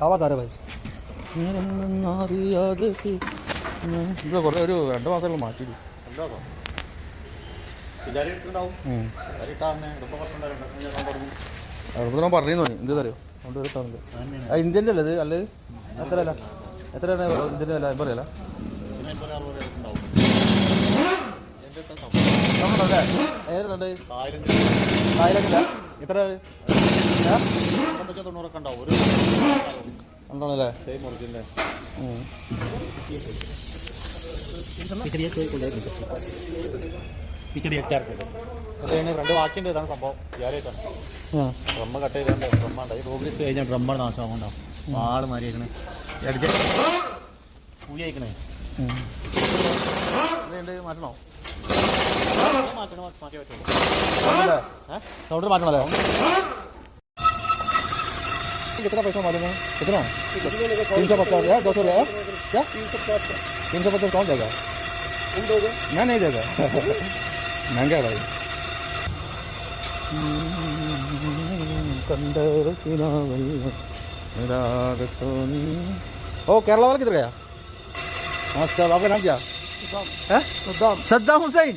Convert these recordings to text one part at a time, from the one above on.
ആവാസ് ആരോ ഭായി ഇത് കുറേ ഒരു രണ്ട് മാസങ്ങൾ മാറ്റി ഞാൻ പറഞ്ഞു തോന്നി എന്ത് തരുമോ കൊണ്ട് ഇന്ത്യന്റെ അല്ലേ ഇത്? അല്ലേ? എത്ര അല്ല എത്രയാണ് ഇന്ത്യന്റെ അല്ല എൺപത് അല്ല നമ്മളല്ലേ ഏതുണ്ട് ആയിരത്തില്ല എത്ര ഉണ്ടോണല്ലേ രണ്ട് ബാക്കിയുണ്ട്. ഇതാണ് സംഭവം. വ്യാഴായിട്ടാണ് ഡ്രമ്മ കട്ട് ചെയ്തോണ്ട് ഡ്രമ്മുണ്ട് ഈ പ്രോഗ്രസ് കഴിഞ്ഞാൽ ഡ്രമ്മാണ് നാശമാകുന്നുണ്ടാവും ആൾ മാറിയേക്കണേ. അടിച്ച് പൂയി അയക്കണേ മാറ്റണോ? कितना पैसा मालूम है कितना तीन सौ पचास यार दो सौ रुपया क्या तीन सौ पचास कौन देगा मैं नहीं देगा महँगा है भाई ओ केरला वाला किधर गया नमस्कार आपका नाम क्या सद्दाम हुसैन।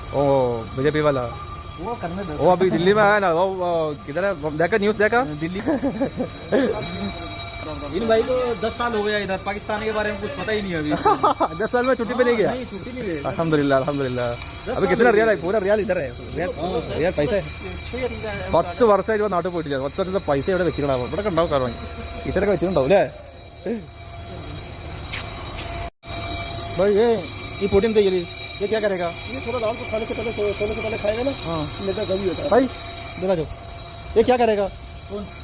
ओ बीजेपी वाला वो करने दो वो अभी दिल्ली में आया ना वो वो किधर है देखा न्यूज़ देखा दिल्ली इन भाई को दस साल हो गया इधर पाकिस्तान के बारे में कुछ पता ही नहीं है अभी दस साल में छुट्टी पे नहीं गया नहीं छुट्टी नहीं गई അലഹമില്ല അലഹമില്ല അപ്പൊ കിട്ടുന്ന റിയാൽ പൂര റിയാൽ ഇതറേ റിയാൽ റിയാൽ പൈസ പത്ത് വർഷമായിട്ട് ഇപ്പൊ നാട്ടിൽ പോയിട്ടില്ല പത്ത് വർഷത്തെ പൈസ ഇവിടെ വെച്ചിട്ടുണ്ടാവും ഇവിടെ ഉണ്ടാവും കാരണം ടീച്ചറൊക്കെ വെച്ചിട്ടുണ്ടാവും അല്ലേ भाई ये ये प्रोटीन चाहिए ये क्या करेगा? ये थोड़ा दाल को खाने से पहले सोने से पहले खाएगा ना। हाँ। मैदा कभी होता है। भाई दिला दो ये क्या करेगा?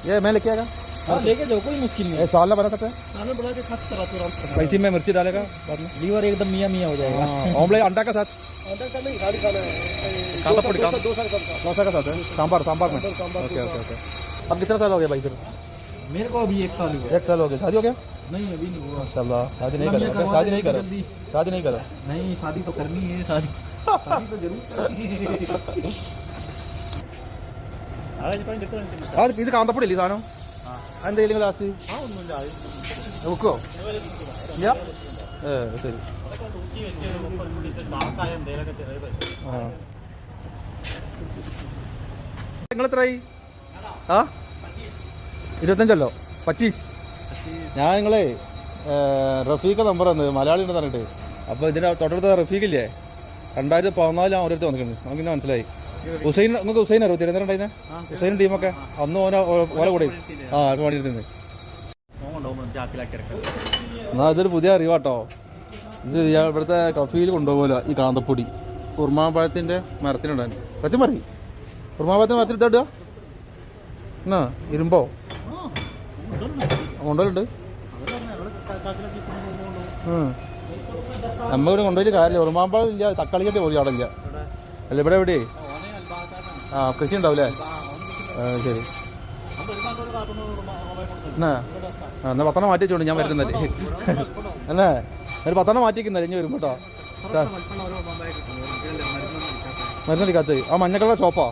ये मैं लेके आएगा। हाँ लेके जाओ कोई मुश्किल नहीं साल बना सकता है। खाना बना के खा चला तो स्पाइसी में मिर्ची डालेगा बाद में। लीवर एकदम मियाँ मियाँ हो जाएगा। ऑमलेट अंडा का साथ। अंदर का नहीं खाली खाना है पड़ी, डोसा- का डोसा का साथ है। सांभर सांभर में। Okay okay okay. अब कितना साल हो गया भाई फिर मेरे को अभी एक साल हुआ। एक साल हो गया। शादी हो गया? नहीं अभी नहीं हुआ माशाल्लाह शादी नहीं मतलब करो ये करवा शादी नहीं देंगे करो जल्दी। शादी नहीं करो नहीं शादी तो करनी है शादी शादी तो जरूर करनी है അത് ഇത് കാന്തപ്പൊടി ഇല്ലേ സാധനം അതിന്റെ കയ്യിലും ലാസ്റ്റ് വെക്കോ ഇല്ല ഏ ശരി ആ നിങ്ങൾ എത്രയായി ആ ഇരുപത്തഞ്ചല്ലോ പച്ചീസ് ഞാൻ നിങ്ങളെ റഫീഖ നമ്പർ തന്നത് മലയാളി ഉണ്ടെന്ന് പറഞ്ഞിട്ട് അപ്പോൾ ഇതിന്റെ തൊട്ടടുത്ത റഫീഖില്ലേ രണ്ടായിരത്തി പതിനാലിലാണ് ഓരോരുത്തർ വന്നിട്ടുണ്ട്. നമുക്ക് ഇന്ന് മനസ്സിലായി. ഹുസൈൻ നിങ്ങൾക്ക് ഹുസൈൻ അറിയോ? തിരുവനന്തപുരം ഹുസൈൻ ടീമൊക്കെ? അന്ന് ഓന ഓല കൂടെ. ആ അത് വേണ്ടിയിരുന്നത് എന്നാൽ ഇതൊരു പുതിയ അറിവാട്ടോ. ഇത് ഇവിടുത്തെ കഫീൽ കൊണ്ടുപോകില്ല ഈ കാന്തപ്പൊടി. ഉർമാപഴത്തിന്റെ മരത്തിനുണ്ടായിരുന്നു. സത്യം പറയും. ഉർമാപഴത്തിന്റെ മരത്തിൽ ഇട്ടാ എന്നാ ഇരുമ്പോ? കൊണ്ടുപോലുണ്ട് നമ്മളിവിടെ കൊണ്ടുപോയിട്ട് കാര്യമില്ല. ഉറുമാമ്പാളം ഇല്ല തക്കാളിക്കത്തെ പോലും അവിടെ ഇല്ല. അല്ല ഇവിടെ എവിടെ ആ കൃഷി ഉണ്ടാവില്ലേ? ശരി. എന്നാ? എന്നാ പത്തെണ്ണം മാറ്റി വെച്ചോണ്ട് ഞാൻ വരുന്നത് അല്ലേ ഒരു പത്തെണ്ണം മാറ്റിക്കുന്നല്ലേ ഇനി വരുമ്പോ കേട്ടോ. മരുന്നടിക്കാത്ത. ആ മഞ്ഞ കളർ ചോപ്പാ.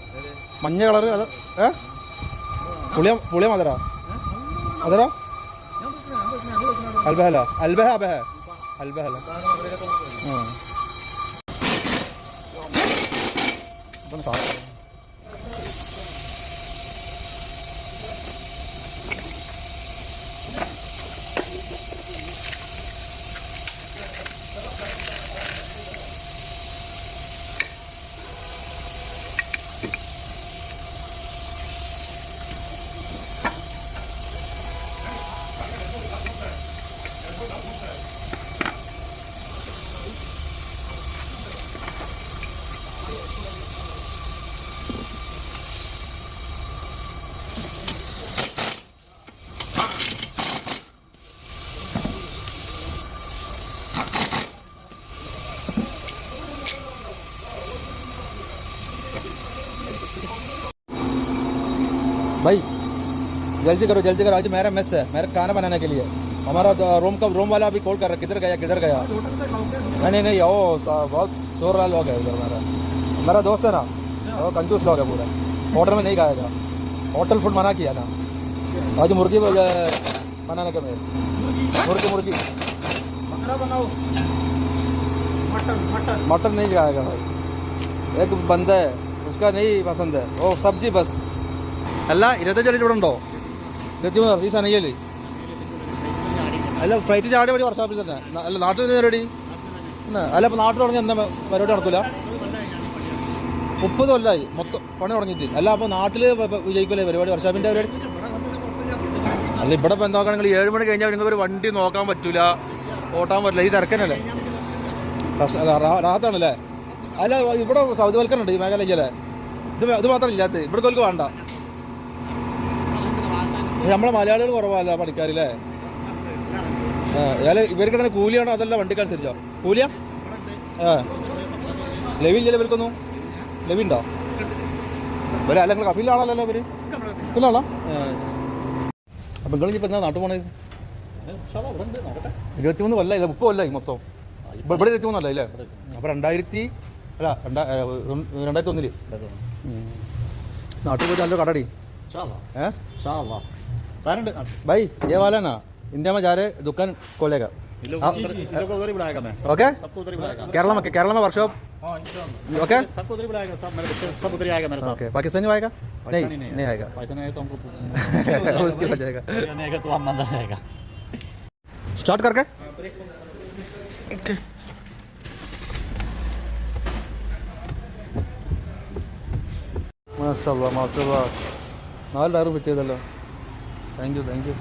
മഞ്ഞ കളർ അത് ഏ? പുളിയ പുളിയ മധുര. മധുര? البهلة. البها بها البهلة آه. ربنا تعالى. भाई, जल्दी करो जल्दी करो। आज मेरा मेस है, मेरा खाना बनाने के लिए। हमारा रूम का रूम वाला अभी कॉल कर रहा किधर गया किधर गया? नहीं नहीं नहीं सा- बहुत चोर वाला लोग है उधर मेरा मेरा दोस्त है ना, वो कंजूस लोग है पूरा। होटल में नहीं खाएगा होटल फ़ूड मना किया ना आज मुर्गी बनाने का मेरे मुर्गी मुर्गी। मटन नहीं खाएगा भाई। एक बंदा है, उसका नहीं पसंद है। वो सब्ज़ी बस। അല്ല ഇരുപത്തഞ്ച് ഇവിടെ ഉണ്ടോ ഇരുപത്തിമൂന്ന് ഈ സനയിൽ അല്ല ഫ്ലൈറ്റ് ചാടി വഴി വർഷാപ്പിൽ തന്നെ. അല്ല നാട്ടിൽ നിന്ന് പരിപാടി അല്ല ഇപ്പൊ നാട്ടിൽ തുടങ്ങി എന്താ പരിപാടി നടക്കൂല? മുപ്പത് കൊല്ലായി. മൊത്തം പണി തുടങ്ങിയിട്ട്. അല്ല അപ്പൊ നാട്ടിൽ പ- പ- വിജയിക്കൂലേ പരിപാടി? വർഷാപ്പിന്റെ പരിപാടി? അല്ല ഇവിടെ ഇപ്പൊ എന്താ നോക്കുകയാണെങ്കിൽ ഏഴ് മണി കഴിഞ്ഞാൽ നിങ്ങൾക്ക് ഒരു വണ്ടി നോക്കാൻ പറ്റൂല. ഓട്ടാൻ പറ്റില്ല. ഈ തിരക്കനല്ലേ റാഹത്താണല്ലേ? അല്ല ഇവിടെ സൗദിവൽക്കരണം ഉണ്ട് ഈ മേഖലയിലല്ലേ ഇത് ഇത് മാത്രം ഇല്ലാത്ത. ഇവിടെ തോൽക്ക് വേണ്ട. നമ്മളെ മലയാളികൾ കുറവല്ല പണിക്കാരില്ലേ ഏതായാലും ഇവർക്ക് തന്നെ കൂലിയാണോ അതല്ല വണ്ടിക്കനുസരിച്ചോ കൂലിയാ? ആ. ലവി ഇല്ലല്ലോ ഇവർക്കൊന്നും? ലവി ഉണ്ടോ? ഇവരെ അല്ല നിങ്ങൾ കഫീലാണല്ലോ ഇവർ? ഇല്ലാണോ അപ്പം നിങ്ങൾ ഇപ്പം എന്താ നാട്ടു പോണേ? ഇരുപത്തിമൂന്ന് ഇല്ല? മുപ്പത് കൊല്ലായി മൊത്തം. ഇവിടെ ഇരുപത്തി ഇരുപത്തിമൂന്നല്ല ഇല്ലേ? അപ്പോൾ രണ്ടായിരത്തി അല്ല രണ്ടാ ഏ, രണ്ടായിരത്തി ഒന്നിൽ. നാട്ടിൽ പോയിട്ട് നല്ല കടടി. ഏ? तारंड भाई ये वाला ना इंडिया में जा रहे दुकान खोलेगा इन लोग इन लोग को उधर ही बुलाएगा मैं ओके सबको उधर ही बुलाएगा केरला में केरला में वर्कशॉप ओके सबको उधर ही बुलाएगा सब मेरे बच्चे सब उधर ही आएगा मेरे साथ ओके पाकिस्तानी आएगा नहीं पाकिस्तानी नहीं आएगा पैसा नहीं आएगा तो हमको उसकी हो जाएगा नहीं आएगा तो हम अंदर आएगा स्टार्ट करके മാഷാ മാഷാ നാല് ടയറും ഫിറ്റ് ചെയ്തല്ലോ താങ്ക് യു താങ്ക് യു